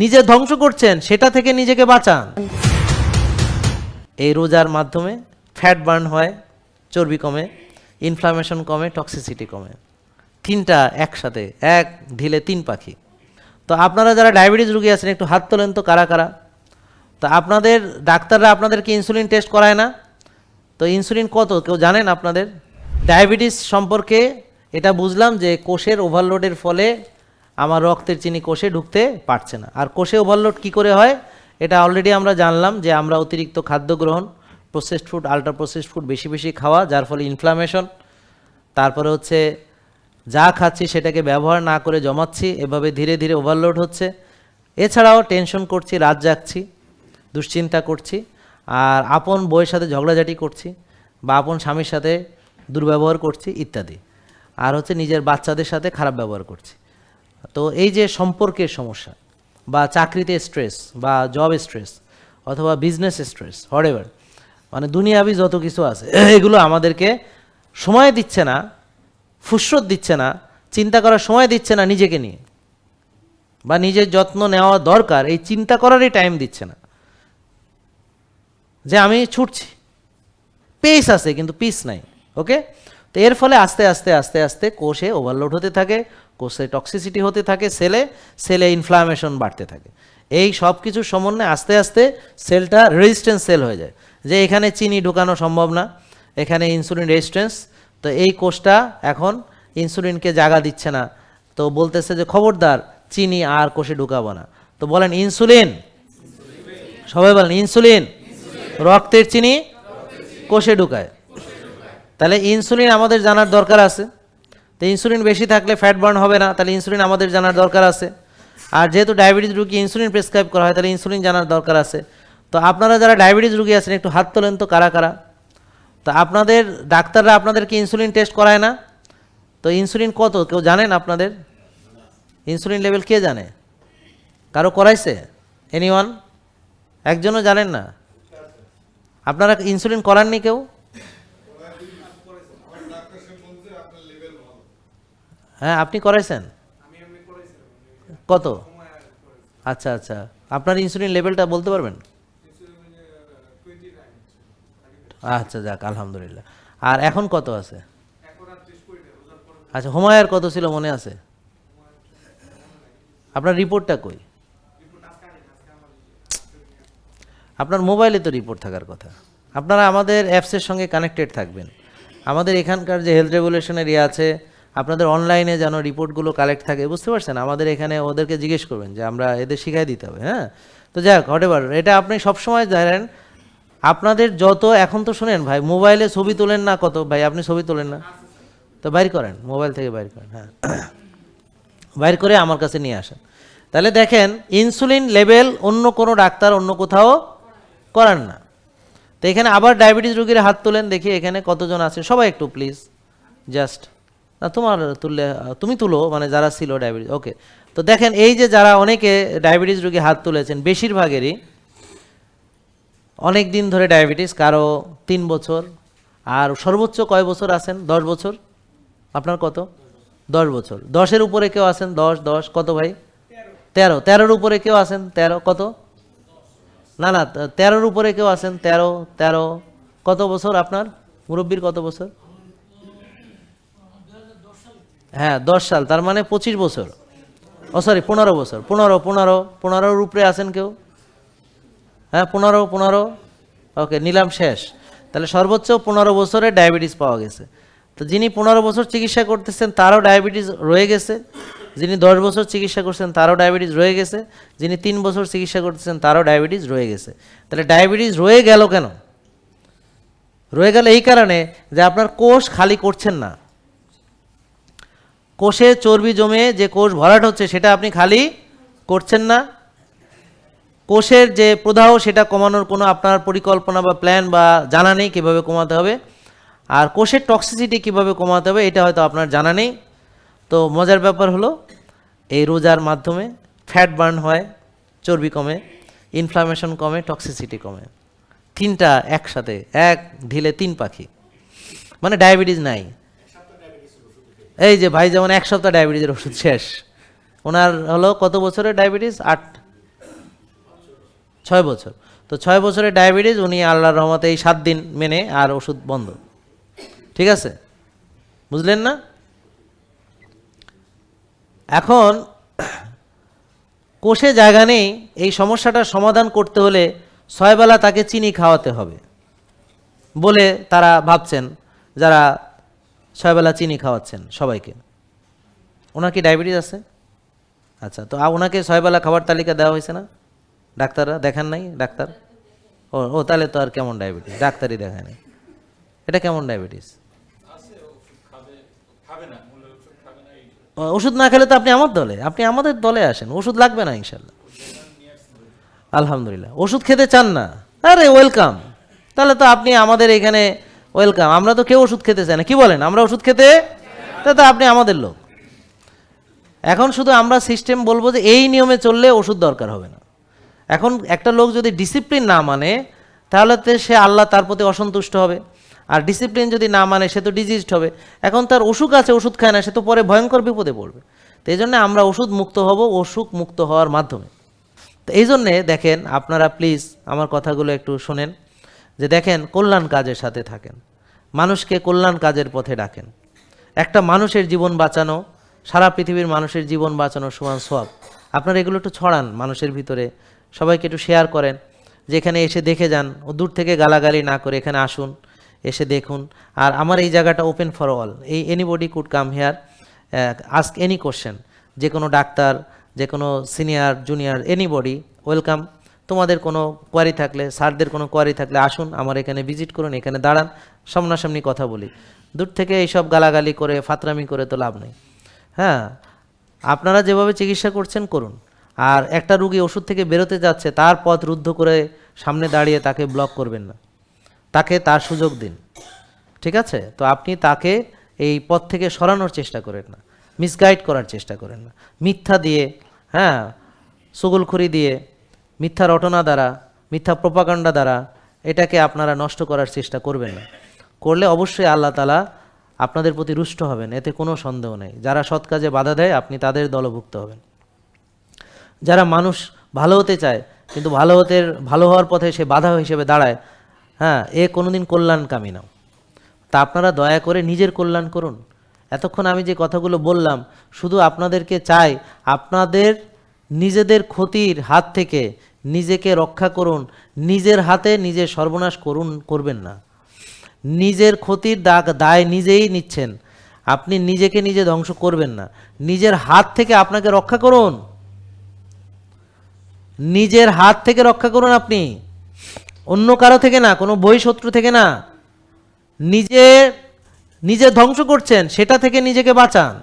নিজে ধ্বংস করছেন, সেটা থেকে নিজেকে বাঁচান। এই রোজার মাধ্যমে ফ্যাট বার্ন হয়, চর্বি কমে ইনফ্লামেশন কমে টক্সিসিটি কমে। তিনটা একসাথে, এক ঢিলে তিন পাখি। তো আপনারা যারা ডায়াবেটিস রুগী আছেন, একটু হাত তোলেন তো কারা কারা? তো আপনাদের, ডাক্তাররা আপনাদেরকে ইনসুলিন টেস্ট করায় না। তো ইনসুলিন কত? কেউ জানেন আপনাদের? ডায়াবেটিস সম্পর্কে এটা বুঝলাম যে কোষের ওভারলোডের ফলে আমার রক্তের চিনি কোষে ঢুকতে পারছে না। আর কোষে ওভারলোড কি করে হয়? এটা অলরেডি আমরা জানলাম যে আমরা অতিরিক্ত খাদ্য গ্রহণ processed food ultra processed food বেশি বেশি খাওয়া, যার ফলে ইনফ্লামেশন তারপরে হচ্ছে যা খাচ্ছি সেটাকে ব্যবহার না করে জমাচ্ছি, এভাবে ধীরে ধীরে ওভারলোড হচ্ছে। এছাড়াও টেনশন করছি, রাত জাগছি, দুশ্চিন্তা করছি, আর আপন বইয়ের সাথে ঝগড়াঝাটি করছি, বা আপন স্বামীর সাথে দুর্ব্যবহার করছি ইত্যাদি। আর হচ্ছে নিজের বাচ্চাদের সাথে খারাপ ব্যবহার করছি। তো এই যে সম্পর্কের সমস্যা, বা চাকরিতে স্ট্রেস বা জব স্ট্রেস অথবা বিজনেস স্ট্রেস হরেভার মানে দুনিয়াবি যত কিছু আছে, এগুলো আমাদেরকে সময় দিচ্ছে না, ফুসরত দিচ্ছে না, চিন্তা করার সময় দিচ্ছে না নিজেকে নিয়ে। বা নিজের যত্ন নেওয়া দরকার, এই চিন্তা করারই টাইম দিচ্ছে না। যে আমি ছুটছি পেস আছে, কিন্তু পিস নাই ওকে তো এর ফলে আস্তে আস্তে আস্তে আস্তে কোষে ওভারলোড হতে থাকে, কোষে টক্সিসিটি হতে থাকে, সেলে সেলে ইনফ্লামেশন বাড়তে থাকে। এই সব কিছুর সমন্বয়ে আস্তে আস্তে সেলটা রেজিস্ট্যান্স সেল হয়ে যায়। যে এখানে চিনি ঢুকানো সম্ভব না, এখানে ইনসুলিন রেজিস্ট্যান্স তো এই কোষটা এখন ইনসুলিনকে জাগা দিচ্ছে না। তো বলতেছে যে, খবরদার, চিনি আর কোষে ঢুকাবো না। তো বলেন, ইনসুলিন? সবাই বলেন, ইনসুলিন। রক্তের চিনি কোষে ঢুকায়। তাহলে ইনসুলিন আমাদের জানার দরকার আছে। তো ইনসুলিন বেশি থাকলে ফ্যাট বার্ন হবে না, তাহলে ইনসুলিন আমাদের জানার দরকার আছে। আর যেহেতু ডায়াবেটিস রুগী ইনসুলিন প্রেসক্রাইব করা হয়, তাহলে ইনসুলিন জানার দরকার আছে। তো আপনারা যারা ডায়াবেটিস রুগী আছেন, একটু হাত তোলেন তো কারা কারা। তো আপনাদের, ডাক্তাররা আপনাদেরকে ইনসুলিন টেস্ট করায় না। তো ইনসুলিন কত, কেউ জানেন আপনাদের? ইনসুলিন লেভেল কে জানে? কারও করাইছে? এনিওয়ান একজনও জানেন না? আপনারা ইনসুলিন করাননি কেউ? হ্যাঁ আপনি করাইছেন? কত? আচ্ছা আচ্ছা। আপনার ইনসুলিন লেভেলটা বলতে পারবেন? আচ্ছা যাক আলহামদুলিল্লাহ। আর এখন কত আছে? আচ্ছা হুমায়ার কত ছিল মনে আছে? আপনার রিপোর্টটা কই? আপনার মোবাইলে তো রিপোর্ট থাকার কথা। আপনারা আমাদের অ্যাপসের সঙ্গে কানেক্টেড থাকবেন। আমাদের এখানকার যে হেলথ রেগুলেশনের ইয়ে আছে, আপনাদের অনলাইনে যেন রিপোর্টগুলো কালেক্ট থাকে, বুঝতে পারছেন? আমাদের এখানে ওদেরকে জিজ্ঞেস করবেন যে আমরা এদের শিখাই দিতে হবে হ্যাঁ? তো যাক হটেবার এটা আপনি সবসময় জানেন, আপনাদের যত, এখন তো শোনেন ভাই মোবাইলে ছবি তোলেন না কত? ভাই, আপনি ছবি তোলেন না? তো বাইর করেন মোবাইল থেকে বাইর করেন হ্যাঁ। বাইর করে আমার কাছে নিয়ে আসেন। তাহলে দেখেন ইনসুলিন লেভেল অন্য কোনো ডাক্তার অন্য কোথাও করান না। তো এখানে আবার ডায়াবেটিস রোগীর হাত তোলেন, দেখি এখানে কতজন আছে। সবাই একটু প্লিজ জাস্ট না তোমার তুললে, তুমি তুলো মানে যারা ছিল ডায়াবেটিস ওকে তো দেখেন, এই যে যারা অনেকে ডায়াবেটিস রোগী হাত তুলেছেন, বেশিরভাগেরই অনেক দিন ধরে ডায়াবেটিস কারও তিন বছর, আর সর্বোচ্চ কয় বছর আছেন? দশ বছর? আপনার কত? দশ বছর। দশের উপরে কেউ আছেন? দশ দশ, কত ভাই? তেরো। তেরোর উপরে কেউ আছেন? তেরো, কত? না না, তেরোর উপরে কেউ আছেন? তেরো তেরো। কত বছর আপনার? মুরব্বীর কত বছর? হ্যাঁ দশ সাল, তার মানে পঁচিশ বছর। ও সরি পনেরো বছর। পনেরো পনেরো, পনেরোর উপরে আছেন কেউ? হ্যাঁ পনেরো পনেরো। ওকে, নিলাম শেষ। তাহলে সর্বোচ্চ পনেরো বছরে ডায়াবেটিস পাওয়া গেছে। তো যিনি পনেরো বছর চিকিৎসা করতেছেন, তারও ডায়াবেটিস রয়ে গেছে। যিনি দশ বছর চিকিৎসা করছেন, তারও ডায়াবেটিস রয়ে গেছে। যিনি তিন বছর চিকিৎসা করতেছেন, তারও ডায়াবেটিস রয়ে গেছে। তাহলে ডায়াবেটিস রয়ে গেল কেন? রয়ে গেল এই কারণে যে আপনার কোষ খালি করছেন না। কোষে চর্বি জমে যে কোষ ভরাট হচ্ছে, সেটা আপনি খালি করছেন না। কোষের যে প্রদাহ, সেটা কমানোর কোনো আপনার পরিকল্পনা বা প্ল্যান বা জানা নেই কীভাবে কমাতে হবে। আর কোষের টক্সিসিটি কীভাবে কমাতে হবে, এটা হয়তো আপনার জানা নেই। তো মজার ব্যাপার হলো, এই রোজার মাধ্যমে ফ্যাট বার্ন হয়, চর্বি কমে ইনফ্লামেশন কমে টক্সিসিটি কমে। তিনটা একসাথে, এক ঢিলে তিন পাখি। মানে ডায়াবেটিস নাই। এই যে ভাই যেমন এক সপ্তাহ ডায়াবেটিসের ওষুধ শেষ। ওনার হলো কত বছরের ডায়াবেটিস আট। ছয় বছর। তো ছয় বছরের ডায়াবেটিস উনি আল্লাহর রহমতে এই সাত দিন মেনে আর ওষুধ বন্ধ। ঠিক আছে? বুঝলেন না? এখন কোষে জায়গা নেই এই সমস্যাটার সমাধান করতে হলে ছয়বেলা তাকে চিনি খাওয়াতে হবে বলে তারা ভাবছেন যারা ছয়বেলা চিনি খাওয়াচ্ছেন সবাইকে। ওনার কি ডায়াবেটিস আছে? আচ্ছা তো ওনাকে ছয়বেলা খাবার তালিকা দেওয়া হয়েছে না? ডাক্তাররা দেখেন নাই? ডাক্তার? ও ও তাহলে তো আর কেমন ডায়াবেটিস? ডাক্তারই দেখায় নাই। এটা কেমন ডায়াবেটিস? ও, ওষুধ না খেলে তো আপনি আমার দলে, আপনি আমাদের দলে আসেন, ওষুধ লাগবে না ইনশাল্লাহ। আলহামদুলিল্লাহ। ওষুধ খেতে চান না? আরে ওয়েলকাম তাহলে তো আপনি আমাদের এখানে ওয়েলকাম আমরা তো কেউ ওষুধ খেতে চাই না। কি বলেন, আমরা ওষুধ খেতে? তা তো আপনি আমাদের লোক। এখন শুধু আমরা সিস্টেম বলব যে এই নিয়মে চললে ওষুধ দরকার হবে না। এখন একটা লোক যদি ডিসিপ্লিন না মানে তাহলে তো সে আল্লাহ তার প্রতি অসন্তুষ্ট হবে। আর ডিসিপ্লিন যদি না মানে সে তো ডিজিজড হবে। এখন তার অসুখ আছে, ওষুধ খায় না, সে তো পরে ভয়ঙ্কর বিপদে পড়বে। তো এই জন্য আমরা ওষুধ মুক্ত হব, অসুখ মুক্ত হওয়ার মাধ্যমে। তো এই জন্যে দেখেন, আপনারা প্লিজ আমার কথাগুলো একটু শোনেন। যে দেখেন, কল্যাণ কাজের সাথে থাকেন। মানুষকে কল্যাণ কাজের পথে ডাকেন। একটা মানুষের জীবন বাঁচানো, সারা পৃথিবীর মানুষের জীবন বাঁচানো সমান সব আপনারা এগুলো একটু ছড়ান মানুষের ভিতরে। সবাইকে একটু শেয়ার করেন। যে এখানে এসে দেখে যান, ও দূর থেকে গালাগালি না করে এখানে আসুন। এসে দেখুন। আর আমার এই জায়গাটা ওপেন ফর অল এই anybody could come here ask any question যে কোনো ডাক্তার যে কোনো সিনিয়র জুনিয়র এনিবডি ওয়েলকাম তোমাদের কোনো কোয়ারি থাকলে, স্যারদের কোনো কোয়ারি থাকলে আসুন, আমার এখানে ভিজিট করুন, এখানে দাঁড়ান, সামনাসামনি কথা বলি। দূর থেকে এইসব গালাগালি করে, ফাতরামি করে তো লাভ নেই। হ্যাঁ আপনারা যেভাবে চিকিৎসা করছেন, করুন। আর একটা রুগী ওষুধ থেকে বেরোতে যাচ্ছে, তার পথ রুদ্ধ করে সামনে দাঁড়িয়ে তাকে ব্লক করবেন না। তাকে তার সুযোগ দিন। ঠিক আছে? তো আপনি তাকে এই পথ থেকে সরানোর চেষ্টা করেন না। মিসগাইড করার চেষ্টা করেন না। মিথ্যা দিয়ে হ্যাঁ সুগুলখুরি দিয়ে মিথ্যা রটনা দ্বারা, মিথ্যা প্রপাকাণ্ডা দ্বারা এটাকে আপনারা নষ্ট করার চেষ্টা করবেন না। করলে অবশ্যই আল্লাহ তালা আপনাদের প্রতি রুষ্ট হবেন, এতে কোনো সন্দেহ নেই। যারা সৎ কাজে বাধা দেয়, আপনি তাদের দলভুক্ত হবেন। যারা মানুষ ভালো হতে চায়, কিন্তু ভালো হতে, ভালো হওয়ার পথে সে বাধা হিসেবে দাঁড়ায় হ্যাঁ এ কোনোদিন কল্যাণকামী না তা আপনারা দয়া করে নিজের কল্যাণ করুন। এতক্ষণ আমি যে কথাগুলো বললাম, শুধু আপনাদেরকে চাই আপনাদের নিজেদের ক্ষতির হাত থেকে নিজেকে রক্ষা করুন। নিজের হাতে নিজের সর্বনাশ করুন, করবেন না। নিজের ক্ষতির দাগ দায় নিজেই নিচ্ছেন। আপনি নিজেকে নিজে ধ্বংস করবেন না। নিজের হাত থেকে আপনাকে রক্ষা করুন। নিজের হাত থেকে রক্ষা করুন আপনি। অন্য কারও থেকে না, কোনো বই শত্রু থেকে না, নিজে নিজে ধ্বংস করছেন, সেটা থেকে নিজেকে বাঁচান।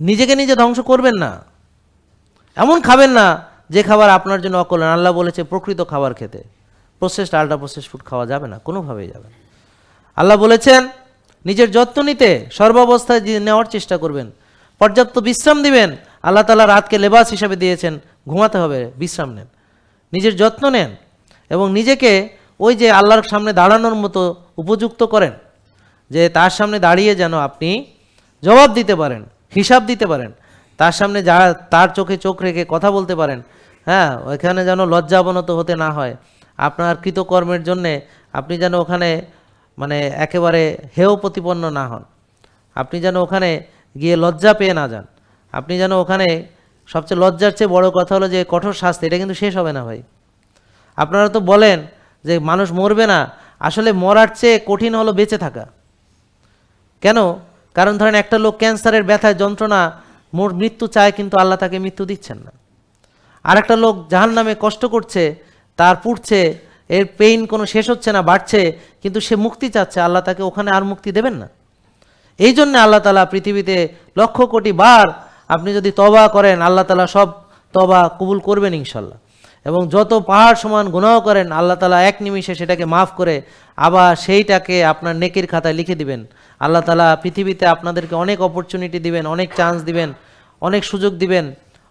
নিজেকে নিজে ধ্বংস করবেন না। এমন খাবেন না যে খাবার আপনার জন্য অকল্যাণ। আল্লাহ বলেছে, প্রকৃত খাবার খেতে। প্রসেসড, আল্ট্রা প্রসেস ফুড খাওয়া যাবে না, কোনোভাবেই যাবে না। আল্লাহ বলেছেন, নিজের যত্ন নিতে সর্বাবস্থায় নেওয়ার চেষ্টা করবেন, পর্যাপ্ত বিশ্রাম দিবেন, আল্লাহ তালা রাতকে লেবাস হিসাবে দিয়েছেন, ঘুমাতে হবে, বিশ্রাম নেন। নিজের যত্ন নেন এবং নিজেকে ওই যে আল্লাহর সামনে দাঁড়ানোর মতো উপযুক্ত করেন, যে তার সামনে দাঁড়িয়ে যেন আপনি জবাব দিতে পারেন, হিসাব দিতে পারেন। তার সামনে যা, তার চোখে চোখ রেখে কথা বলতে পারেন। হ্যাঁ ওইখানে যেন লজ্জাবনত হতে না হয়। আপনার কৃতকর্মের জন্যে আপনি যেন ওখানে মানে একেবারে হেয় প্রতিপন্ন না হন। আপনি যেন ওখানে গিয়ে লজ্জা পেয়ে না যান। আপনি যেন ওখানে সবচেয়ে লজ্জার চেয়ে বড় কথা হলো যে কঠোর শাস্তি, এটা কিন্তু শেষ হবে না ভাই। আপনারা তো বলেন যে মানুষ মরবে না, আসলে মরার চেয়ে কঠিন হলো বেঁচে থাকা। কেন? কারণ ধরেন একটা লোক ক্যান্সারের ব্যথায় যন্ত্রণা, মোর মৃত্যু চায় কিন্তু আল্লাহ তাকে মৃত্যু দিচ্ছেন না। আর একটা লোক জাহান নামে কষ্ট করছে, তার পুড়ছে, এর পেইন কোনো শেষ হচ্ছে না, বাড়ছে, কিন্তু সে মুক্তি চাচ্ছে, আল্লাহ তাকে ওখানে আর মুক্তি দেবেন না। এই জন্য আল্লাহ তালা পৃথিবীতে লক্ষ কোটি বার আপনি যদি তবা করেন, আল্লাহ তালা সব তবা কবুল করবেন ইনশাল্লাহ এবং যত পাহাড় সমান গুনাহ করেন, আল্লাহ তালা এক নিমিষে সেটাকে মাফ করে আবার সেইটাকে আপনার নেকির খাতায় লিখে দিবেন। আল্লাহ তালা পৃথিবীতে আপনাদেরকে অনেক অপরচুনিটি দিবেন, অনেক চান্স দিবেন, অনেক সুযোগ দিবেন।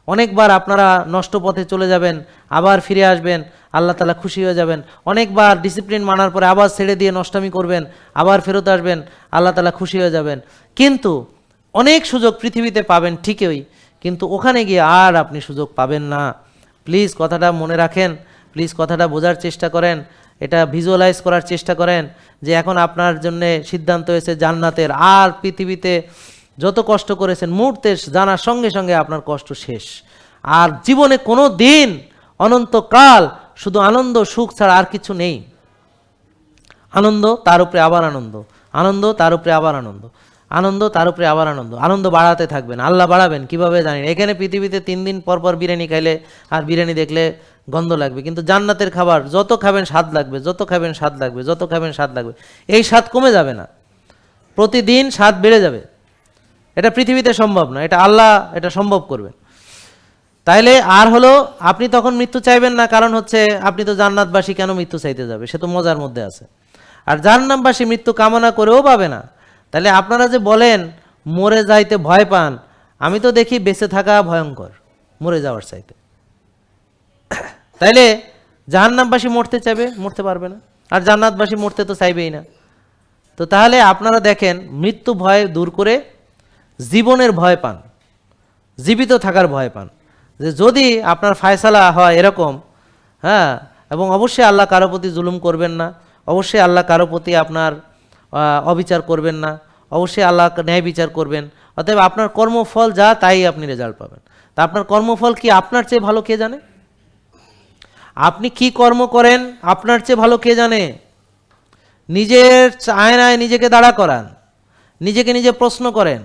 অনেকবার আপনারা নষ্ট পথে চলে যাবেন, আবার ফিরে আসবেন, আল্লাহ তালা খুশি হয়ে যাবেন। অনেকবার ডিসিপ্লিন মানার পরে আবার ছেড়ে দিয়ে নষ্টামি করবেন, আবার ফেরত আসবেন, আল্লাহ তালা খুশি হয়ে যাবেন। কিন্তু অনেক সুযোগ পৃথিবীতে পাবেন ঠিকই, কিন্তু ওখানে গিয়ে আর আপনি সুযোগ পাবেন না। প্লিজ কথাটা মনে রাখেন, প্লিজ কথাটা বোঝার চেষ্টা করেন, এটা ভিজুয়ালাইজ করার চেষ্টা করেন যে এখন আপনার জন্য সিদ্ধান্ত হয়েছে জান্নাতের। আর পৃথিবীতে যত কষ্ট করেছেন মুহূর্তে জানার সঙ্গে সঙ্গে আপনার কষ্ট শেষ। আর জীবনে কোনো দিন অনন্তকাল শুধু আনন্দ, সুখ ছাড়া আর কিছু নেই। আনন্দ, তার উপরে আবার আনন্দ। আনন্দ, তার উপরে আবার আনন্দ। আনন্দ, তার উপরে আবার আনন্দ। আনন্দ বাড়াতে থাকবেন, আল্লাহ বাড়াবেন, কীভাবে জানেন? এখানে পৃথিবীতে তিন দিন পর পর বিরিয়ানি খাইলে আর বিরিয়ানি দেখলে গন্ধ লাগবে। কিন্তু জান্নাতের খাবার, যত খাবেন স্বাদ লাগবে, যত খাবেন স্বাদ লাগবে, যত খাবেন স্বাদ লাগবে, এই স্বাদ কমে যাবে না। প্রতিদিন স্বাদ বেড়ে যাবে। এটা পৃথিবীতে সম্ভব না, এটা আল্লাহ এটা সম্ভব করবেন। তাইলে আর হলো, আপনি তখন মৃত্যু চাইবেন না, কারণ হচ্ছে আপনি তো জান্নাতবাসী, কেন মৃত্যু চাইতে যাবে? সে তো মজার মধ্যে আছে। আর জান্নাতবাসী মৃত্যু কামনা করেও পাবে না। তাহলে আপনারা যে বলেন, মরে যাইতে ভয় পান, আমি তো দেখি বেঁচে থাকা ভয়ঙ্কর, মরে যাওয়ার চাইতে। তাইলে জাহান্নামবাসী মরতে চাইবে, মরতে পারবে না। আর জান্নাতবাসী মরতে তো চাইবেই না। তো তাহলে আপনারা দেখেন, মৃত্যু ভয় দূর করে জীবনের ভয় পান, জীবিত থাকার ভয় পান। যে যদি আপনার ফায়সালা হয় এরকম হ্যাঁ এবং অবশ্যই আল্লাহ কারও প্রতি জুলুম করবেন না, অবশ্যই আল্লাহ কারও প্রতি আপনার অবিচার করবেন না। অবশ্যই আল্লাহ ন্যায় বিচার করবেন। অতএব আপনার কর্মফল যা, তাই আপনি রেজাল্ট পাবেন। তা আপনার কর্মফল কি আপনার চেয়ে ভালো কে জানে? আপনি কি কর্ম করেন, আপনার চেয়ে ভালো কে জানে? নিজের আয়নায় নিজেকে দাঁড়া করান। নিজেকে নিজে প্রশ্ন করেন।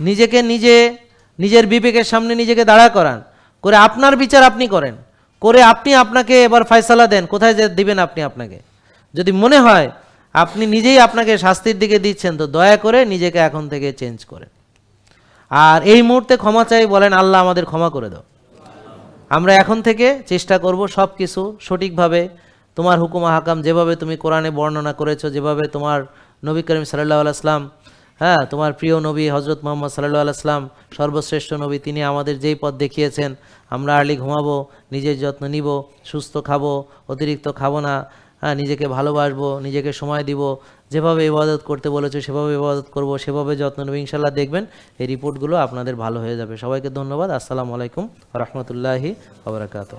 নিজেকে নিজে, নিজের বিবেকের সামনে নিজেকে দাঁড়া করান। করে আপনার বিচার আপনি করেন। করে আপনি আপনাকে এবার ফয়সালা দেন। কোথায় দিবেন আপনি আপনাকে? যদি মনে হয় আপনি নিজেই আপনাকে শাস্তির দিকে দিচ্ছেন, তো দয়া করে নিজেকে এখন থেকে চেঞ্জ করেন। আর এই মুহূর্তে ক্ষমা চাই বলেন, আল্লাহ আমাদের ক্ষমা করে দাও। আমরা এখন থেকে চেষ্টা করব সব কিছু সঠিকভাবে, তোমার হুকুমা হাকাম যেভাবে তুমি কোরআনে বর্ণনা করেছ, যেভাবে তোমার নবী করিম সাল্লাহ আলাইসলাম হ্যাঁ তোমার প্রিয় নবী হজরত মোহাম্মদ সাল্লাহ আলাইসলাম সর্বশ্রেষ্ঠ নবী, তিনি আমাদের যেই পথ দেখিয়েছেন, আমরা আর্লি ঘুমাবো, নিজের যত্ন নিব, সুস্থ খাব, অতিরিক্ত খাব না। হ্যাঁ নিজেকে ভালোবাসবো, নিজেকে সময় দিব, যেভাবে ইবাদত করতে বলেছ, সেভাবে ইবাদত করব, সেভাবে যত্ন নেব ইনশাল্লাহ দেখবেন এই রিপোর্টগুলো আপনাদের ভালো হয়ে যাবে। সবাইকে ধন্যবাদ। আসসালামু আলাইকুম রহমতুল্লাহি আবরাকাত